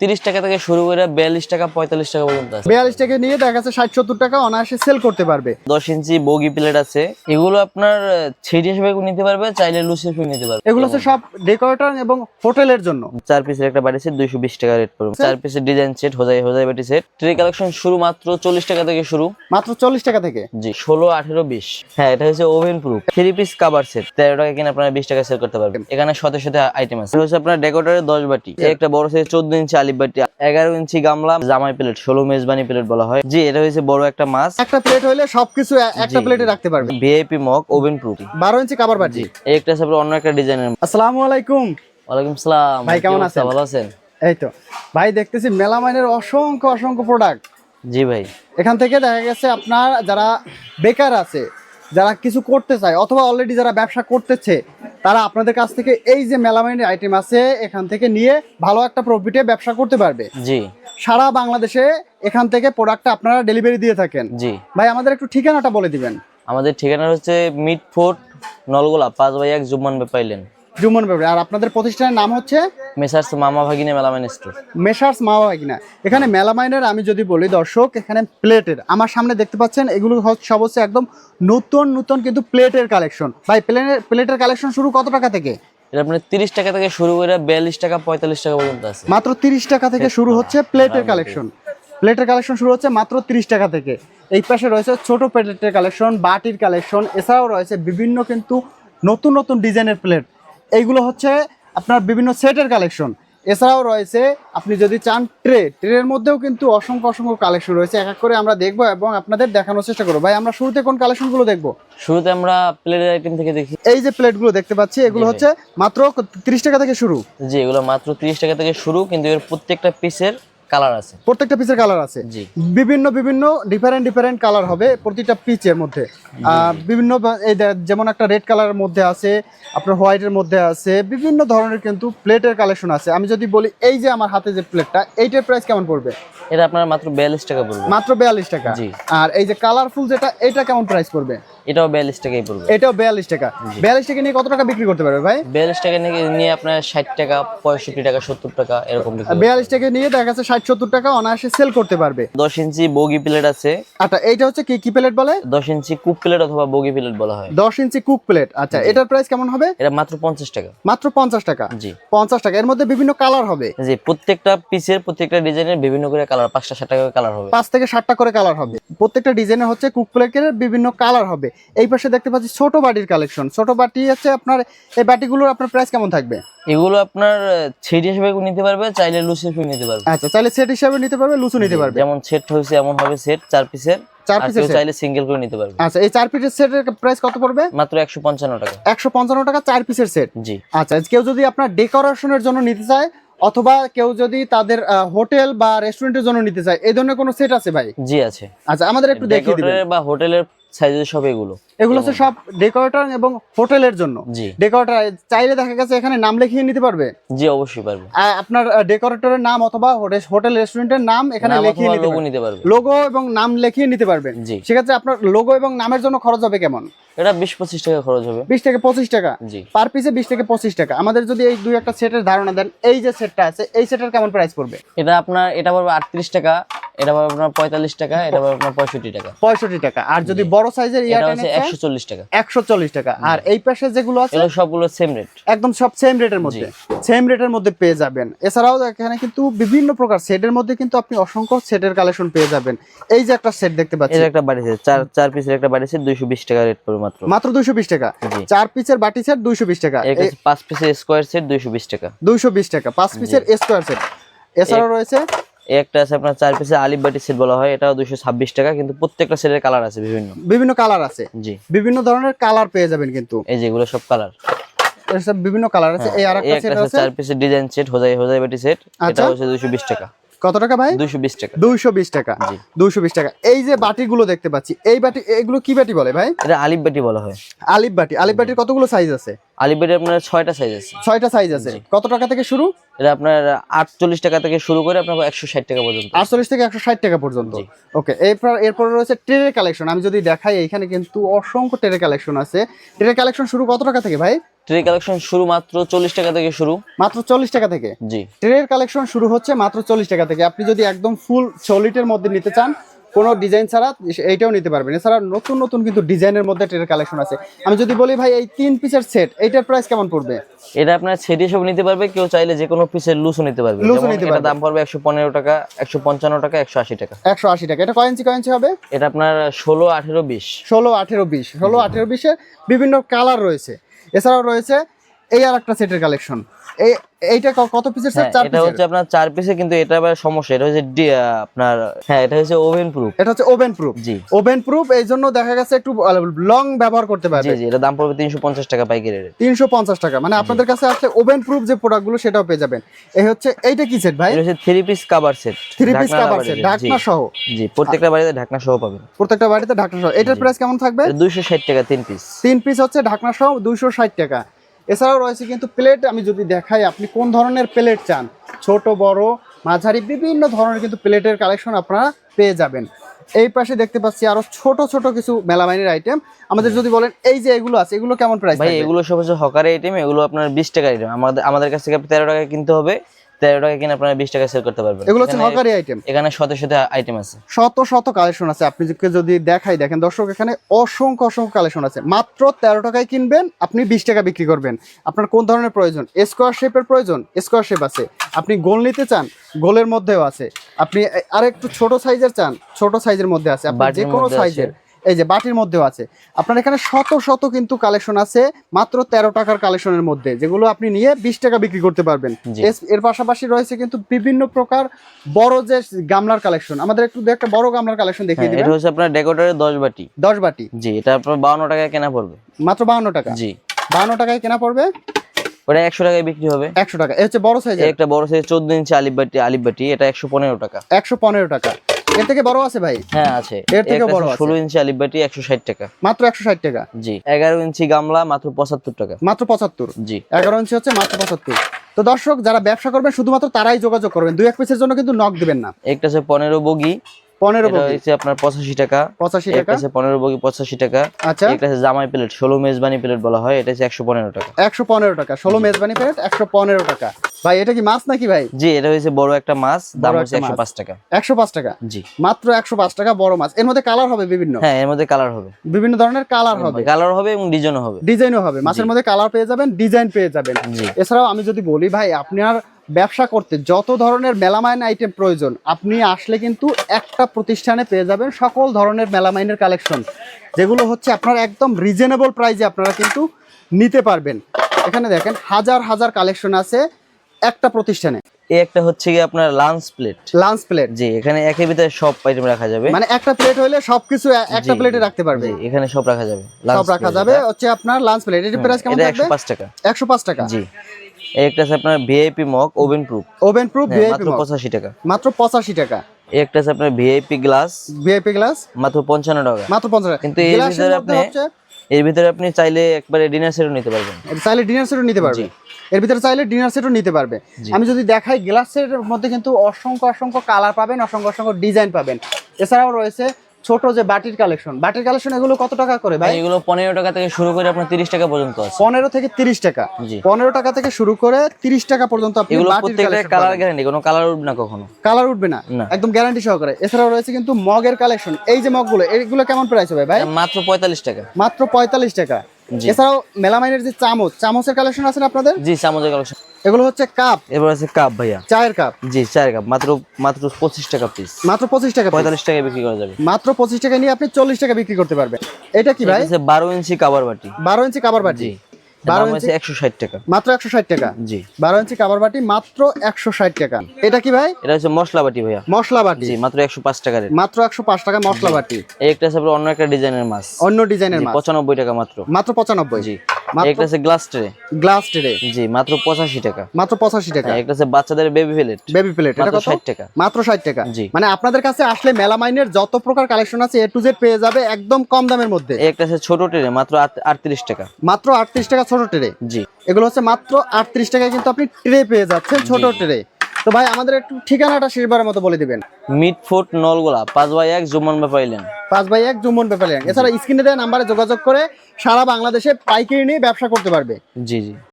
তিরিশ টাকা থেকে শুরু করে বিয়াল্লিশ টাকা পঁয়তাল্লিশ টাকা পর্যন্ত আছে। বিয়াল্লিশ টাকা নিয়ে দেখা যাচ্ছে ষাট সত্তর টাকা অনায়াসে সেল করতে পারবে। দশ ইঞ্চি বগি প্লেট আছে। এগুলো আপনার ছেড়ি হিসেবে নিতে পারবে চাইলে লুসি হিসেবে নিতে পারবে। এগুলো হচ্ছে সব ডেকোরেটর এবং হোটেলের জন্য। চার পিসের একটা বাড়ি সেট দুইশো বিশ টাকা রেট পড়বে। চার পিসের ডিজাইন সেট হোজাই হোজাই বাটি সেট ট্রে কালেকশন শুরু মাত্র চল্লিশ টাকা থেকে শুরু। মাত্র চল্লিশ টাকা থেকে? জি ষোলো আঠেরো বিশ। হ্যাঁ এটা হচ্ছে oven proof three piece cover set তেরো টাকা কিনে আপনারা বিশ টাকা সেল করতে পারবেন। এখানে শত শত আইটেম আছে। হচ্ছে আপনার ডেকোরেটরের দশ বাটি। একটা বড় সাইজ চোদ্দ ইঞ্চি আলিপ বাটি এগারো ইঞ্চি গামলা জামাই প্লেট ষোলো মেজবানি প্লেট বলা হয়। জি এটা হচ্ছে বড় একটা মাছ। একটা প্লেট হলে সবকিছু একটা প্লেটে রাখতে পারবে। ভিআইপি মগ ওভেন প্রুফ বারো ইঞ্চি কাবার বাটি একটা আপনার অন্য একটা ডিজাইনের আসসালামু আলাইকুম। ওয়ালাইকুম সালাম। ভাই, কেমন? আছেন? ভালো আছেন? এই তো। ভাই দেখতেছি মেলামাইনের অসংখ্য অসংখ্য প্রোডাক্ট জি ভাই। এখান থেকে দেখা গেছে আপনার যারা বেকার আছে যারা কিছু করতে চায় অথবা অলরেডি যারা ব্যবসা করতেছে তারা আপনাদের কাছ থেকে এই যে মেলামাইনের আইটেম আছে এখান থেকে নিয়ে ভালো একটা প্রফিটে ব্যবসা করতে পারবে। জি। সারা বাংলাদেশে এখান থেকে প্রোডাক্টটা আপনারা ডেলিভারি দিয়ে থাকেন। জি। ভাই আমাদের একটু ঠিকানাটা বলে দিবেন। আমাদের ঠিকানা হচ্ছে মিড ফোর্ট নলগোলা পাঁচ বাই এক জুম্মান পাইলেন জুমন ব্যাপারে আর আপনাদের প্রতিষ্ঠানের নাম হচ্ছে? মেসার্স মামা ভাগিনা মেলামেন স্টোর। মেসার্স মামা ভাগিনা এখানে মেলামাইনের আমি যদি বলি দর্শক এখানে প্লেটের। আমার সামনে দেখতে পাচ্ছেন এগুলো হচ্ছে সব হচ্ছে একদম নতুন নতুন কিন্তু প্লেটের কালেকশন। ভাই প্লেনের প্লেটের কালেকশন শুরু কত টাকা থেকে? এটা আপনার তিরিশ টাকা থেকে শুরু করে বিয়াল্লিশ টাকা পঁয়তাল্লিশ টাকা পর্যন্ত আছে। মাত্র তিরিশ টাকা থেকে শুরু হচ্ছে প্লেটের কালেকশন। প্লেটের কালেকশন শুরু হচ্ছে মাত্র তিরিশ টাকা থেকে। এই পাশে রয়েছে ছোট প্লেটের কালেকশন বাটির কালেকশন এছাড়াও রয়েছে বিভিন্ন কিন্তু নতুন নতুন ডিজাইনের প্লেট। এইগুলো হচ্ছে আপনার বিভিন্ন সেটের কালেকশন। এছাড়াও রয়েছে আপনি যদি চান ট্রে ট্রের মধ্যেও কিন্তু অসংখ্য অসংখ্য কালেকশন রয়েছে। এক এক করে আমরা দেখব এবং আপনাদের দেখানোর চেষ্টা করব। ভাই আমরা শুরুতে কোন কালেকশনগুলো দেখব? শুরুতে আমরা প্লেটের আইটেম থেকে দেখি। এই যে প্লেটগুলো দেখতে পাচ্ছি এগুলো হচ্ছে মাত্র তিরিশ টাকা থেকে শুরু। জি এগুলো মাত্র তিরিশ টাকা থেকে শুরু কিন্তু এর প্রত্যেকটা পিসের কালার আছে। প্রত্যেকটা পিসের কালার আছে। বিভিন্ন বিভিন্ন ডিফারেন্ট ডিফারেন্ট কালার হবে প্রতিটা পিচের মধ্যে। বিভিন্ন এই যেমন একটা রেড কালারের মধ্যে আছে আপনার হোয়াইটের মধ্যে আছে বিভিন্ন ধরনের কিন্তু প্লেটের কালেকশন আছে। আমি যদি বলি এই যে আমার হাতে যে প্লেটটা এইটার প্রাইস কেমন পড়বে? এটা আপনার মাত্র বিয়াল্লিশ টাকা পড়বে। মাত্র বিয়াল্লিশ টাকা। জি। আর এই যে কালারফুল যেটা এটা কেমন প্রাইস পড়বে? এটাও বিয়াল্লিশ টাকাই পড়বে। এটাও বিয়াল্লিশ টাকা। বিয়াল্লিশ টাকা নিয়ে কত টাকা বিক্রি করতে পারবে ভাই? বিয়াল্লিশ টাকা নিয়ে নিয়ে আপনার ষাট টাকা পঁয়ষট্টি টাকা সত্তর টাকা এরকম বিক্রি করবে। বিয়াল্লিশ টাকা নিয়ে দেখা যাচ্ছে ষাট সত্তর টাকা অনায়াসে সেল করতে পারবে। দশ ইঞ্চি বগি প্লেট আছে। আচ্ছা এইটা হচ্ছে কি কি প্লেট বলে? দশ ইঞ্চি কুক প্লেট অথবা বগি প্লেট বলা হয়। দশ ইঞ্চি কুক প্লেট আচ্ছা এটার প্রাইস কেমন হবে? এটা মাত্র পঞ্চাশ টাকা। মাত্র পঞ্চাশ টাকা। জি। পঞ্চাশ টাকা এর মধ্যে বিভিন্ন কালার হবে। জি প্রত্যেকটা পিসের প্রত্যেকটা ডিজাইনের বিভিন্ন করে কালার পাঁচটা সাতটা করে কালার হবে। পাঁচ থেকে সাতটা করে কালার হবে। প্রত্যেকটা ডিজাইনের হচ্ছে কুক প্লেটের বিভিন্ন কালার হবে। এই পাশে দেখতে পাচ্ছি ছোট বাটির কালেকশন ছোট বাটি হচ্ছে আপনার এই বাটিগুলোর আপনার প্রাইস কেমন থাকবে? এগুলো আপনার ছেড়ি হিসেবে নিতে পারবে চাইলে লুসি হিসেবে নিতে পারবে। আচ্ছা চাইলে সেট হিসাবে নিতে পারবে লুচু নিতে পারবে। যেমন সেট হয়েছে এমন হবে সেট চার পিসের চার পিসের চাইলে সিঙ্গেল করে নিতে পারবে। আচ্ছা এই চার পিসের সেটের প্রাইস কত পড়বে? মাত্র একশো পঞ্চান্ন টাকা। একশো পঞ্চান্ন টাকা চার পিসের সেট জি। আচ্ছা কেউ যদি আপনার ডেকোরেশনের জন্য নিতে চায় অথবা কেউ যদি তাদের হোটেল বা রেস্টুরেন্টের জন্য নিতে চায় এই ধরনের কোনো সেট আছে ভাই? জি আছে। আচ্ছা আমাদের একটু দেখিয়ে দিবেন। বা হোটেলের সাইজের সব এগুলো। এগুলো হচ্ছে সব ডেকোরেটর এবং হোটেলের জন্য। জি। ডেকোরেটর চাইলে দেখা গেছে এখানে নাম লিখিয়ে নিতে পারবে। জি অবশ্যই পারবে। আপনার ডেকোরেটরের নাম অথবা হোটেল রেস্টুরেন্টের নাম এখানে লিখিয়ে নিতে পারবে। লোগো এবং নাম লিখিয়ে নিতে পারবেন জি। সেক্ষেত্রে আপনার লোগো এবং নামের জন্য খরচ হবে কেমন? এটা বিশ পঁচিশ টাকা খরচ হবে। বিশ থেকে পঁচিশ টাকা। জি। পার পিসে বিশ থেকে পঁচিশ টাকা। আমাদের যদি এই দুই একটা সেটের ধারণা দেন এই যে সেটটা আছে এই সেটের কেমন প্রাইস পড়বে? এটা আপনার এটা পড়বে আটত্রিশ টাকা। এটা পড়বে আপনার পঁয়তাল্লিশ টাকা এটা পড়বে আপনার পঁয়ষট্টি টাকা। পঁয়ষট্টি টাকা। আর যদি বড় সাইজের এটা ইয়াটা হচ্ছে একশো চল্লিশ টাকা। একশো চল্লিশ টাকা। আর এই পাশে যেগুলো আছে এগুলো সবগুলো সেম রেট একদম সব সেম রেটের মধ্যে। সেম রেটের মধ্যে পেয়ে যাবেন। এছাড়াও এখানে কিন্তু বিভিন্ন প্রকার সেটের মধ্যে কিন্তু আপনি অসংখ্য সেটের কালেকশন পেয়ে যাবেন। এই যে একটা সেট দেখতে পাচ্ছেন একটা বাড়ি সেট চার চার পিসের একটা বাড়ি সেট দুইশো বিশ টাকা রেট পড়বে মাত্র। মাত্র দুইশো বিশ টাকা। চার পিসের বাটি সেট দুইশো বিশ টাকা। পাঁচ পিসের স্কোয়ার সেট দুইশো বিশ টাকা। দুইশো বিশ টাকা পাঁচ পিসের স্কোয়ার সেট এছাড়াও রয়েছে একটা আছে আপনার চার পিসের আলিফ বাটি সেট বলা হয় এটা দুইশো ছাব্বিশ টাকা কিন্তু প্রত্যেকটা সেটের কালার আছে বিভিন্ন। বিভিন্ন কালার আছে। জি। বিভিন্ন ধরনের কালার পেয়ে যাবেন কিন্তু। এই যেগুলো সব কালার বিভিন্ন কালার আছে। এই আর একটা সেট আছে চার পিসের ডিজাইন সেট হোজাই হোজাই বাটি সেট এটা আচ্ছা। হচ্ছে দুইশো বিশ টাকা। কত টাকা ভাই? দুইশো বিশ টাকা। দুইশো বিশ টাকা। জি। দুইশো বিশ টাকা। এই যে বাটিগুলো দেখতে পাচ্ছি এই বাটি এগুলো কি বাটি বলে ভাই? এটা আলিফ বাটি বলা হয়। আলিফ বাটি। আলিফ বাটির কতগুলো সাইজ আছে? আলিফ আপনার ছয়টা সাইজ আছে। ছয়টা সাইজ আছে। কত টাকা থেকে শুরু? এটা আপনার আটচল্লিশ টাকা থেকে শুরু করে আপনার একশো ষাট টাকা পর্যন্ত। আটচল্লিশ থেকে একশো ষাট টাকা পর্যন্ত। ওকে এরপর এরপর রয়েছে কালেকশন আমি যদি দেখাই এখানে কিন্তু অসংখ্য ট্রেনের কালেকশন আছে। ট্রেনের কালেকশন শুরু কত টাকা থেকে ভাই? ট্রে কালেকশন শুরু মাত্র চল্লিশ টাকা থেকে শুরু। মাত্র চল্লিশ টাকা থেকে? জি। ট্রের কালেকশন শুরু হচ্ছে মাত্র চল্লিশ টাকা থেকে। আপনি যদি একদম ফুল সলিটের মধ্যে নিতে চান কোনো ডিজাইন ছাড়া এইটাও নিতে পারবেন। এছাড়া নতুন নতুন কিন্তু ডিজাইনের মধ্যে ট্রের কালেকশন আছে। আমি যদি বলি ভাই এই তিন পিসের সেট এইটার প্রাইস কেমন পড়বে? এটা আপনার সেট হিসেবে নিতে পারবে। কেউ চাইলে যে কোনো পিসের লুসও নিতে পারবে। যেমন নিতে পারবে। দাম পড়বে একশো পনেরো টাকা একশো পঞ্চান্ন টাকা একশো আশি টাকা। একশো আশি টাকা। এটা কয় ইঞ্চি কয় ইঞ্চি হবে? এটা আপনার ষোলো আঠেরো বিশ। ষোলো আঠেরো বিশ। ষোলো আঠেরো বিশের বিভিন্ন কালার রয়েছে। এছাড়াও রয়েছে এই আর একটা সেটের কালেকশন এইটা কত পিসের হ্যাঁ, চার এটা হচ্ছে আপনার চার পিসে কিন্তু এটা আবার সমস্যা এটা হচ্ছে আপনার হ্যাঁ এটা হচ্ছে ওভেন প্রুফ এটা হচ্ছে ওভেন প্রুফ জি। ওভেন প্রুফ এই জন্য দেখা গেছে একটু লং ব্যবহার করতে পারবে। জি এটা দাম পড়বে তিনশো পঞ্চাশ টাকা পাইকারি রেট তিনশো পঞ্চাশ টাকা। মানে আপনাদের কাছে আসলে ওভেন প্রুফ যে প্রোডাক্টগুলো সেটাও পেয়ে যাবেন। এই হচ্ছে এইটা কি সেট ভাই? এটা হচ্ছে three piece cover set three piece cover set ঢাকনা সহ। জি প্রত্যেকটা বাড়িতে ঢাকনা সহ পাবেন। প্রত্যেকটা বাড়িতে ঢাকনা সহ। এটার প্রাইস কেমন থাকবে? দুইশো ষাট টাকা তিন পিস তিন পিস হচ্ছে ঢাকনা সহ দুইশো ষাট টাকা। এছাড়াও রয়েছে কিন্তু প্লেট আমি যদি দেখাই আপনি কোন ধরনের প্লেট চান? ছোট বড় মাঝারি বিভিন্ন ধরনের কিন্তু প্লেটের কালেকশন আপনারা পেয়ে যাবেন। এই পাশে দেখতে পাচ্ছি আরও ছোট ছোট কিছু মেলামাইনের আইটেম আমাদের যদি বলেন এই যে এগুলো আছে এগুলো কেমন প্রাইস ভাই এগুলো সব হচ্ছে হকার আইটেম এগুলো আপনার বিশ টাকা আইটেম আমাদের আমাদের কাছ থেকে তেরো টাকা কিনতে হবে। তেরো টাকা কিনে আপনারা বিশ টাকা সেল করতে পারবেন। এগুলো হচ্ছে হকারি আইটেম এখানে শত শত আইটেম আছে। শত শত কালেকশন আছে। আপনি যদি- দেখাই দেখেন দর্শক এখানে অসংখ্য অসংখ্য কালেকশন আছে। মাত্র তেরো টাকায় কিনবেন আপনি বিশ টাকা বিক্রি করবেন। আপনার কোন ধরনের প্রয়োজন? স্কোয়ার শেপের প্রয়োজন? স্কোয়ার শেপ আছে। আপনি গোল নিতে চান গোলের মধ্যেও আছে। আপনি এ- আর একটু ছোট সাইজের চান ছোট সাইজের মধ্যে আছে। আপনি যে কোনো সাইজের এই যে বাটির মধ্যেও আছে। আপনার এখানে শত শত কিন্তু কালেকশন আছে মাত্র তেরো টাকার কালেকশনের মধ্যে যেগুলো আপনি নিয়ে বিশ টাকা বিক্রি করতে পারবেন। এর পাশাপাশি রয়েছে কিন্তু বিভিন্ন প্রকার বড় যে গামলার কালেকশন আমাদের একটু একটা বড় গামলার কালেকশন দেখিয়ে হ্যাঁ, দিবেন। এটা হচ্ছে আপনার ডেকোরের দশ বাটি। দশ বাটি। জি এটা আপনার বাউন্ন টাকায় কেনা পড়বে। মাত্র বাহান্ন টাকা। জি। বাহান্ন টাকায় কেনা পড়বে? ওটা একশো টাকায় বিক্রি হবে। একশো টাকা। এ হচ্ছে বড় সাইজের একটা বড় সাইজ চোদ্দ ইঞ্চি আলিপ বাটি আলিপ বাটি এটা একশো পনেরো টাকা। একশো পনেরো টাকা। এর থেকে বড় আছে ভাই? হ্যাঁ আছে। এর থেকেও বড় আছে। ষোলো ইঞ্চি আলিপ বাটি একশো ষাট টাকা। মাত্র একশো ষাট টাকা? জি এগারো ইঞ্চি গামলা মাত্র পঁচাত্তর টাকা। মাত্র পঁচাত্তর? জি। এগারো ইঞ্চি হচ্ছে মাত্র পঁচাত্তর। তো দর্শক যারা ব্যবসা করবেন শুধুমাত্র তারাই যোগাযোগ করবেন। দুই এক পিসের জন্য কিন্তু নক দিবেন না। একটা আছে পনেরো বগি। পনেরো হচ্ছে আপনার পঁচাশি টাকা। পঁচাশি টাকা। আছে পনেরো বগি পঁচাশি টাকা। আচ্ছা। একটা আছে জামাই প্লেট ষোলো মেজবানি প্লেট বলা হয়। এটা হচ্ছে একশো পনেরো টাকা। একশো পনেরো টাকা। ষোলো মেজবানি প্লেট একশো পনেরো টাকা। ভাই এটা কি মাছ নাকি ভাই? জি এটা হচ্ছে বড় একটা মাছ দাম হচ্ছে একশো পাঁচ টাকা। একশো পাঁচ টাকা? জি। মাত্র একশো পাঁচ টাকা বড় মাছ। এর মধ্যে কালার হবে বিভিন্ন? হ্যাঁ এর মধ্যে কালার হবে। বিভিন্ন ধরনের কালার হবে। কালার হবে এবং ডিজাইনও হবে। ডিজাইনও হবে। মাছের মধ্যে কালার পেয়ে যাবেন ডিজাইন পেয়ে যাবেন। এছাড়াও আমি যদি বলি ভাই আপনার ব্যবসা করতে যত ধরনের মেলামাইন আইটেম প্রয়োজন আপনি আসলে কিন্তু একটা প্রতিষ্ঠানে পেয়ে যাবেন সকল ধরনের মেলামাইনের কালেকশন যেগুলো হচ্ছে আপনার একদম রিজনেবল প্রাইসে আপনারা কিন্তু নিতে পারবেন। এখানে দেখেন হাজার হাজার কালেকশন আছে। একটা প্রতিষ্ঠানে। এই একটা হচ্ছে কি আপনার লাঞ্চ প্লেট লাঞ্চ প্লেট জি এখানে একের ভিতরে সব আইটেম রাখা যাবে। মানে একটা প্লেট হলে সবকিছু একটা প্লেটে রাখতে পারবে। এখানে সব রাখা যাবে সব রাখা যাবে হচ্ছে আপনার লাঞ্চ প্লেট এটার প্রাইস কেমন থাকবে? একশো পাঁচ টাকা। একশো পাঁচ টাকা। জি একটা আছে আপনার VIP mug oven proof oven proof VIP মাত্র পঁচাশি টাকা। মাত্র পঁচাশি টাকা। একটা আছে আপনার ভিআইপি গ্লাস ভিআইপি গ্লাস মাত্র পঞ্চান্ন টাকা। মাত্র পঞ্চাশ টাকা। কিন্তু এর ভিতরে আপনি- এর ভিতরে আপনি চাইলে একবারে ডিনার সেটও নিতে পারবেন। চাইলে ডিনার সেটও নিতে পারবেন এর ভিতরে চাইলে ডিনার সেটও নিতে পারবে। আমি যদি দেখাই গ্লাসের মধ্যে কিন্তু অসংখ্য অসংখ্য কালার পাবেন অসংখ্য অসংখ্য ডিজাইন পাবেন। এছাড়াও রয়েছে ছোট যে বাটির কালেকশন বাটির কালেকশন এগুলো কত টাকা করে ভাই? এগুলো পনেরো টাকা থেকে শুরু করে আপনার তিরিশ টাকা পর্যন্ত আছে। পনেরো থেকে তিরিশ টাকা। জি। পনেরো টাকা থেকে শুরু করে তিরিশ টাকা পর্যন্ত আপনি এগুলো কালার গ্যারান্টি কোনো কালার উঠবে না কখনো। কালার উঠবে না। একদম গ্যারান্টি সহকারে। এছাড়াও রয়েছে কিন্তু মগের কালেকশন এই যে মগগুলো এগুলো কেমন প্রাইস হবে ভাই? মাত্র পঁয়তাল্লিশ টাকা। মাত্র পঁয়তাল্লিশ টাকা। এছাড়াও মেলামাইনের যে চামচ চামচের কালেকশন আছে আপনাদের? জি চামচের কালেকশন এগুলো হচ্ছে কাপ এবার আছে কাপ ভাইয়া। চায়ের কাপ জি চায়ের কাপ মাত্র মাত্র পঁচিশ টাকা পিস মাত্র পঁচিশ টাকা পঁয়তাল্লিশ টাকায় বিক্রি করা যাবে। মাত্র পঁচিশ টাকা নিয়ে আপনি চল্লিশ টাকা বিক্রি করতে পারবেন। এটা কি ভাই? বারো ইঞ্চি কাবার বাটি। বারো ইঞ্চি কাবার বাটি। বারো ইঞ্চি? একশো ষাট টাকা। মাত্র একশো ষাট টাকা? জি। বারো ইঞ্চি কাবার বাটি মাত্র একশো ষাট টাকা। এটা কি ভাই? এটা হচ্ছে মশলা বাটি ভাইয়া। মশলা বাটি। জি মাত্র একশো পাঁচ টাকা মাত্র একশো পাঁচ টাকা মশলা বাটি। এই একটা অন্য একটা ডিজাইনের মাছ। অন্য ডিজাইনের মাছ। পঁচানব্বই টাকা মাত্র। মাত্র পঁচানব্বই। জি। একটা আছে গ্লাস ট্রে গ্লাস ট্রে জি মাত্র পঁচাশি টাকা। মাত্র পঁচাশি টাকা। একটা আছে বাচ্চাদের বেবি প্লেট বেবি প্লেট এটা কত? ষাট টাকা। মাত্র ষাট টাকা। মানে আপনাদের কাছে আসলে মেলামাইনের যত প্রকার কালেকশন আছে এ টু জেড পেয়ে যাবে একদম কম দামের মধ্যে। একটা আছে ছোট ট্রে মাত্র আটত্রিশ টাকা। মাত্র আটত্রিশ টাকা ছোট ট্রে জি। এগুলো হচ্ছে মাত্র আটত্রিশ টাকায় কিন্তু আপনি ট্রে পেয়ে যাচ্ছেন ছোট ট্রে তো ভাই আমাদের একটু ঠিকানাটা শেষবারের মতো বলে দিবেন। মিড ফুট নলগোলা পাঁচ বাই এক জুমন ব্যাপাইলেন পাঁচ বাই এক জুমন ব্যাপারিলেন এছাড়া স্ক্রিনে দেওয়া নাম্বারে যোগাযোগ করে সারা বাংলাদেশে পাইকারি নিয়ে ব্যবসা করতে পারবে। জি জি।